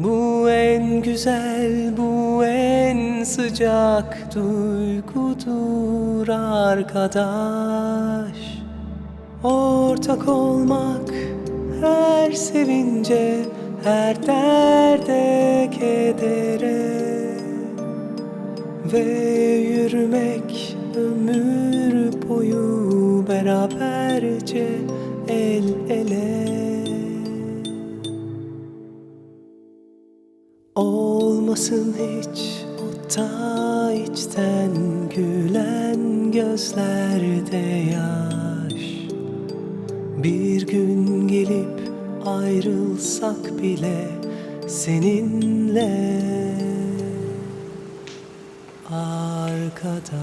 Bu en güzel, bu en sıcak duygudur arkadaş. Ortak olmak her sevince, her derde kedere. Ve yürümek ömür boyu beraberce el ele Olmasın hiç o ta içten gülen gözlerde yaş. Bir gün gelip ayrılsak bile seninle arkadaş